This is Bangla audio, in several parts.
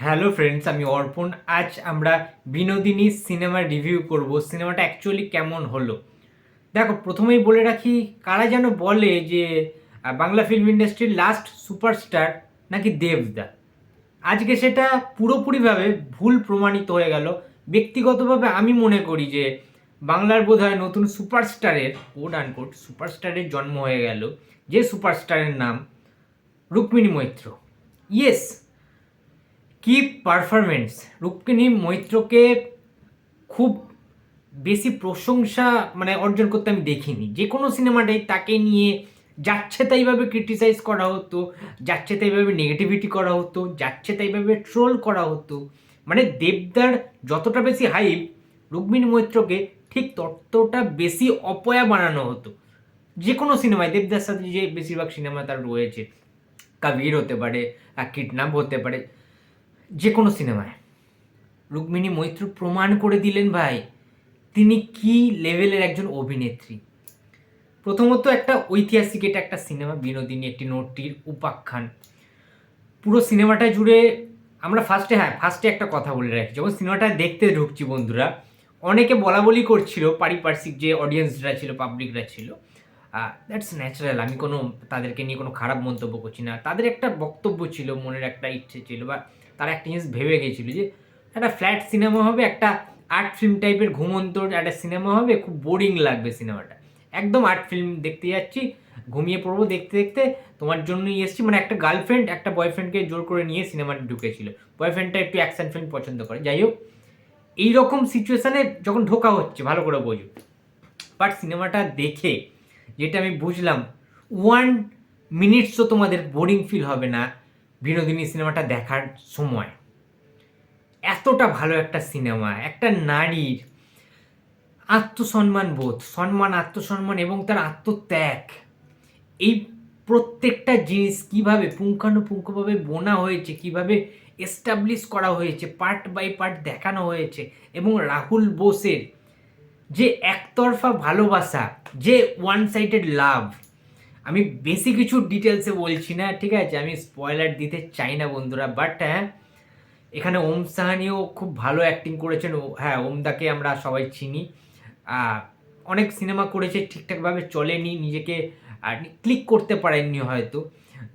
হ্যালো ফ্রেন্ডস আমি অর্পণ। আজ আমরা বিনোদিনী সিনেমা রিভিউ করব। সিনেমাটা অ্যাকচুয়ালি কেমন হলো? দেখো, প্রথমেই বলে রাখি, কারা যেন বলে যে বাংলা ফিল্ম ইন্ডাস্ট্রির লাস্ট সুপারস্টার নাকি দেবদা? আজকে সেটা পুরোপুরিভাবে ভুল প্রমাণিত হয়ে গেল। ব্যক্তিগতভাবে আমি মনে করি যে, বাংলার বোধহয় নতুন সুপারস্টারের কোড আনকোড সুপারস্টারের জন্ম হয়ে গেল। যে সুপারস্টারের নাম রুক্মিণী মৈত্র। ইয়েস কি পারফরমেন্স রুক্মিণী মৈত্রকে খুব বেশি প্রশংসা মানে অর্জন করতে আমি দেখিনি। যে কোনো সিনেমাটাই তাকে নিয়ে যাচ্ছে তাইভাবে ক্রিটিসাইজ করা হতো, যাচ্ছে তাইভাবে নেগেটিভিটি করা হতো, যাচ্ছে তাইভাবে ট্রোল করা হতো। মানে দেবদার যতটা বেশি হাইপ রুক্মিণী মৈত্রকে ঠিক ততটা বেশি অপয়া বানানো হতো। যে কোনো সিনেমায় দেবদার সাথে যে বেশিরভাগ সিনেমা তার রয়েছে। কাবির হতে পারে কিডন্যাপ হতে পারে যে কোনো সিনেমায়। রুক্মিণী মৈত্র প্রমাণ করে দিলেন ভাই, তিনি কি লেভেলের একজন অভিনেত্রী। প্রথমত একটা ঐতিহাসিক এটা একটা সিনেমা, বিনোদিনী একটি নোটটির উপাখ্যান পুরো সিনেমাটা জুড়ে আমরা ফার্স্টে হ্যাঁ ফার্স্টে একটা কথা বলে রাখি, যখন সিনেমাটা দেখতে ঢুকছি বন্ধুরা, অনেকে বলা বলি করছিল, পারিপার্শ্বিক যে অডিয়েন্সরা ছিল পাবলিকরা ছিল দ্যাটস ন্যাচারাল আমি কোনো, তাদেরকে নিয়ে কোনো খারাপ মন্তব্য করছি না। তাদের একটা বক্তব্য ছিল, মনের একটা ইচ্ছে ছিল বা তারা একটা জিনিস ভেবে গেছিল যে একটা ফ্ল্যাট সিনেমা হবে, একটা আর্ট ফিল্ম টাইপের ঘুমন্ত একটা সিনেমা হবে, খুব বোরিং লাগবে সিনেমাটা একদম আর্ট ফিল্ম দেখতে যাচ্ছি, ঘুমিয়ে পড়ব দেখতে দেখতে, তোমার জন্যই এসেছি। মানে একটা গার্লফ্রেন্ড একটা বয়ফ্রেন্ডকে জোর করে নিয়ে সিনেমাটা ঢুকেছিল। বয়ফ্রেন্ডটা একটু অ্যাকশন ফিল্ম পছন্দ করে। যাই হোক, এইরকম সিচুয়েশানে যখন ঢোকা হচ্ছে, ভালো করে বোঝো। বাট সিনেমাটা দেখে, যেটা আমি বুঝলাম ওয়ান মিনিটসও তোমাদের বোরিং ফিল হবে না। বিনোদিনী সিনেমাটা দেখার সময়। এতটা ভালো একটা সিনেমা, একটা নারীর আত্মসম্মান বোধ, সম্মান, আত্মসম্মান এবং তার আত্মত্যাগ। এই প্রত্যেকটা জিনিস কীভাবে পুঙ্খানুপুঙ্খভাবে বোনা হয়েছে, কীভাবে এস্টাবলিশ করা হয়েছে পার্ট বাই পার্ট দেখানো হয়েছে এবং রাহুল বোসের যে একতরফা ভালোবাসা, যে ওয়ান সাইডেড লাভ আমি বেশি কিছু ডিটেলসে বলছি না, ঠিক আছে? আমি স্পয়লার দিতে চাই না বন্ধুরা বাট হ্যাঁ এখানে ওম সাহানিও খুব ভালো অ্যাক্টিং করেছেন। হ্যাঁ ওমদাকে আমরা সবাই চিনি। অনেক সিনেমা করেছে, ঠিকঠাকভাবে চলেনি, নিজেকে ক্লিক করতে পারেননি হয়তো।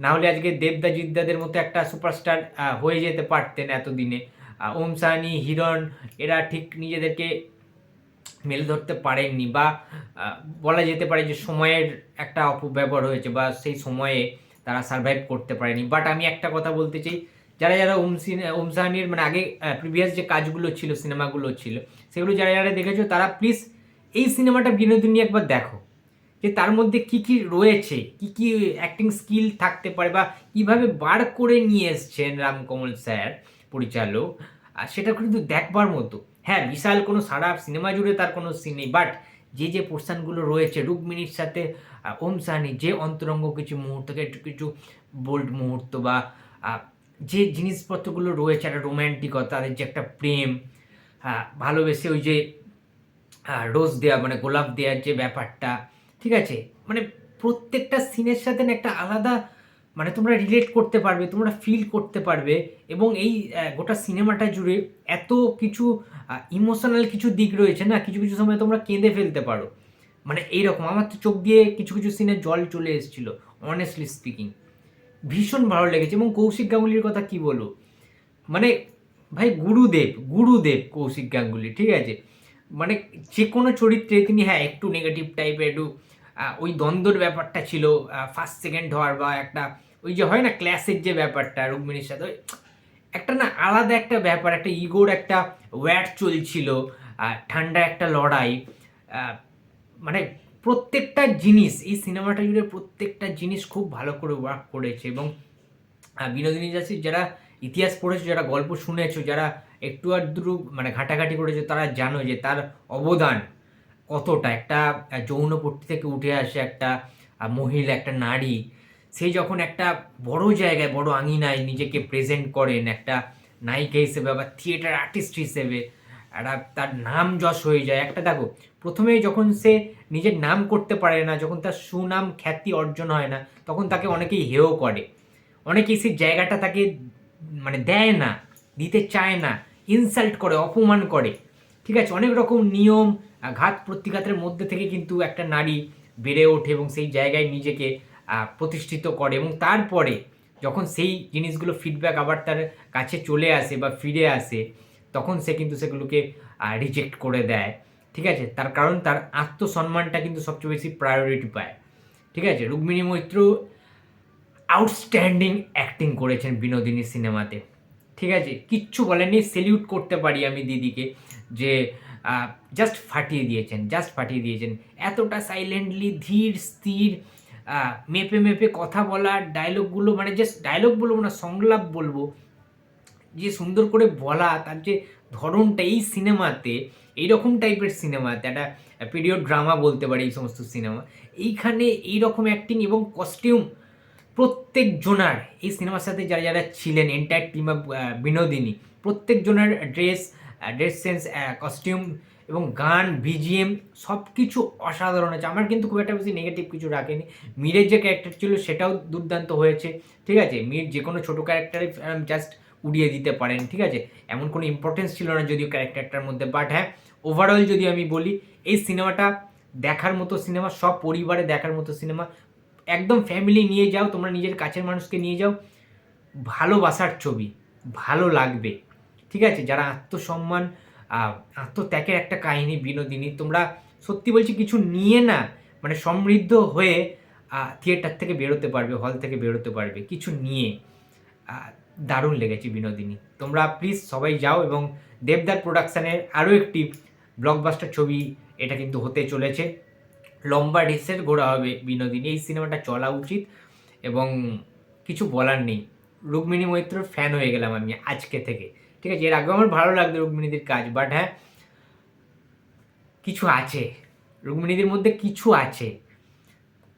না হলে আজকে দেবদা জিদ্দাদের মতো একটা সুপারস্টার হয়ে যেতে পারতেন এতদিনে। ওম সাহানি, হিরণ, এরা ঠিক নিজেদেরকে মেলে ধরতে পারেননি বা বলা যেতে পারে যে সময়ের একটা অপব্যবহার হয়েছে বা সেই সময়ে তারা সার্ভাইভ করতে পারেনি। বাট আমি একটা কথা বলতে চাই, যারা যারা ওম ওম মানে আগে প্রিভিয়াস যে কাজগুলো ছিল, সিনেমাগুলো ছিল, সেগুলো যারা যারা দেখেছ, তারা প্লিজ এই সিনেমাটা বিনোদিনী একবার দেখো। যে তার মধ্যে কি কি রয়েছে, কি কি অ্যাক্টিং স্কিল থাকতে পারে বা কীভাবে বার করে নিয়ে এসছেন রামকমল স্যার, পরিচালক আর সেটা কিন্তু দেখবার মতো। হ্যাঁ বিশাল কোনো সারা সিনেমা জুড়ে তার কোনো সিন নেই বাট যে যে পোর্শনগুলো রয়েছে রুক্মিণীর সাথে ওম সাহানি যে অন্তরঙ্গ কিছু মুহূর্তকে কিছু বোল্ড মুহূর্ত বা যে জিনিসপত্রগুলো রয়েছে একটা রোম্যান্টিকতা তাদের যে একটা প্রেম হ্যাঁ, ভালোবেসে ওই যে রোজ দেওয়া মানে গোলাপ দেওয়ার যে ব্যাপারটা ঠিক আছে? মানে প্রত্যেকটা সিনের সাথে না একটা আলাদা মানে তোমরা রিলেট করতে পারবে, তোমরা ফিল করতে পারবে এবং এই গোটা সিনেমাটা জুড়ে এত কিছু ইমোশনাল কিছু দিক রয়েছে না, কিছু কিছু সময় তোমরা কেঁদে ফেলতে পারো। মানে এইরকম, আমার তো চোখ দিয়ে কিছু কিছু সিনে জল চলে এসেছিল অনেস্টলি স্পিকিং ভীষণ ভালো লেগেছে এবং কৌশিক গাঙ্গুলির কথা কি বলব? মানে ভাই গুরুদেব গুরুদেব কৌশিক গাঙ্গুলি, ঠিক আছে? মানে যে কোনো চরিত্রে তিনি হ্যাঁ একটু নেগেটিভ টাইপের একটু ওই দ্বন্দ্বর ব্যাপারটা ছিল ফার্স্ট সেকেন্ড হওয়ার বা একটা ওই যে হয় না ক্লাসের যে ব্যাপারটা রুক্মিণীর সাথে একটা না আলাদা একটা ব্যাপার, একটা ইগোর একটা ওয়্যাট চলছিল ঠান্ডা একটা লড়াই মানে প্রত্যেকটা জিনিস, এই সিনেমাটা জুড়ে প্রত্যেকটা জিনিস খুব ভালো করে ওয়ার্ক করেছে এবং বিনোদিনী দাসের যারা ইতিহাস পড়েছো, যারা গল্প শুনেছো, যারা একটু আধটু মানে ঘাটাঘাটি করেছ, তারা জানো যে তার অবদান কতটা একটা যৌনপট্টি থেকে উঠে আসে একটা মহিলা, একটা নারী, সে যখন একটা বড় জায়গায়, বড় আঙিনায় নিজেকে প্রেজেন্ট করেন, একটা নায়িকা হিসেবে বা থিয়েটার আর্টিস্ট হিসেবে, একটা তার নাম যশ হয়ে যায়। একটা দেখো প্রথমে যখন সে নিজের নাম করতে পারে না, যখন তার সুনাম, খ্যাতি অর্জন হয় না, তখন তাকে অনেকেই হেয় করে। অনেকেই সেই জায়গাটা তাকে মানে দেয় না, দিতে চায় না ইনসাল্ট করে, অপমান করে। ঠিক আছে? অনেক রকম নিয়ম ঘাত প্রতিঘাতের মধ্যে থেকে কিন্তু একটা নারী বেড়ে ওঠে এবং সেই জায়গায় নিজেকে প্রতিষ্ঠিত করে এবং তারপরে যখন সেই জিনিসগুলো ফিডব্যাক আবার তার কাছে চলে আসে বা ফিরে আসে, তখন সে কিন্তু সেগুলোকে রিজেক্ট করে দেয়। ঠিক আছে? তার কারণ তার আত্মসম্মানটা কিন্তু সবচেয়ে বেশি প্রায়োরিটি পায়। ঠিক আছে? রুক্মিণী মৈত্র আউটস্ট্যান্ডিং অ্যাক্টিং করেছেন বিনোদিনী সিনেমাতে। ঠিক আছে? কিচ্ছু বলেনি সেলিউট করতে পারি আমি দিদিকে যে জাস্ট ফাটিয়ে দিয়েছেন জাস্ট ফাটিয়ে দিয়েছেন। এতটা সাইলেন্টলি ধীর, স্থির মেপে মেপে কথা বলা ডায়লগগুলো মানে জাস্ট ডায়লগ বলব না, সংলাপ বলব, যে সুন্দর করে বলা, তার যে ধরনটা এই সিনেমাতে এইরকম টাইপের সিনেমাতে একটা পিরিয়ড ড্রামা বলতে পারি, এই সমস্ত সিনেমা এইখানে এইরকম অ্যাক্টিং এবং কস্টিউম প্রত্যেক জনার এই সিনেমার সাথে যারা যারা ছিলেন এন্টায়ার টিম অফ বিনোদিনী প্রত্যেক জনের ড্রেস ড্রেস সেন্স কস্টিউম এবং গান বিজিএম সব কিছু অসাধারণ আছে আমার কিন্তু খুব একটা বেশি নেগেটিভ কিছু রাখেনি। মীরের যে ক্যারেক্টার ছিল সেটাও দুর্দান্ত হয়েছে, ঠিক আছে? মীর যে কোনো ছোটো ক্যারেক্টারে জাস্ট উড়িয়ে দিতে পারেন, ঠিক আছে? এমন কোনো ইম্পর্টেন্স ছিল না যদিও ক্যারেক্টারটার মধ্যে। বাট হ্যাঁ ওভারঅল যদি আমি বলি, এই সিনেমাটা দেখার মতো সিনেমা, সব পরিবারে দেখার মতো সিনেমা, একদম ফ্যামিলি নিয়ে যাও, তোমরা নিজের কাছের মানুষকে নিয়ে যাও, ভালোবাসার ছবি, ভালো লাগবে। ঠিক আছে? যারা আত্মসম্মান আত্মত্যাগের একটা কাহিনী, বিনোদিনী, তোমরা সত্যি বলছি কিছু নিয়ে না মানে সমৃদ্ধ হয়ে থিয়েটার থেকে বেরোতে পারবে হল থেকে বেরোতে পারবে, কিছু নিয়ে দারুণ লেগেছে বিনোদিনী। তোমরা প্লিজ সবাই যাও এবং দেবদার প্রোডাকশানের আরও একটি ব্লকবাস্টার ছবি, এটা কিন্তু হতে চলেছে। লম্বা রেসের ঘোরা হবে বিনোদিনী, এই সিনেমাটা চলা উচিত এবং কিছু বলার নেই। রুক্মিণী মৈত্রর ফ্যান হয়ে গেলাম আমি আজকে থেকে। ঠিক আছে, এর আগেও আমার ভালো লাগতো রুক্মিণীদের কাজ বাট হ্যাঁ কিছু আছে। রুক্মিণীদের মধ্যে কিছু আছে।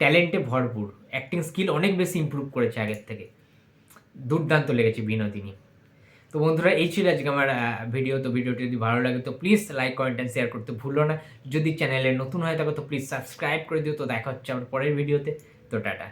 ট্যালেন্টে ভরপুর। অ্যাক্টিং স্কিল অনেক বেশি ইমপ্রুভ করেছে আগের থেকে। দুর্দান্ত লেগেছে বিনোদিনী। তো বন্ধুরা, এই ছিল আজকে আমার ভিডিও তো ভিডিওটি যদি ভালো লাগে তো please like comment and share করতে ভুলো না। যদি চ্যানেলে নতুন হয়ে থাকো তো প্লিজ সাবস্ক্রাইব করে দিও। তো দেখা হচ্ছে আমার পরের ভিডিওতে তো টাটা।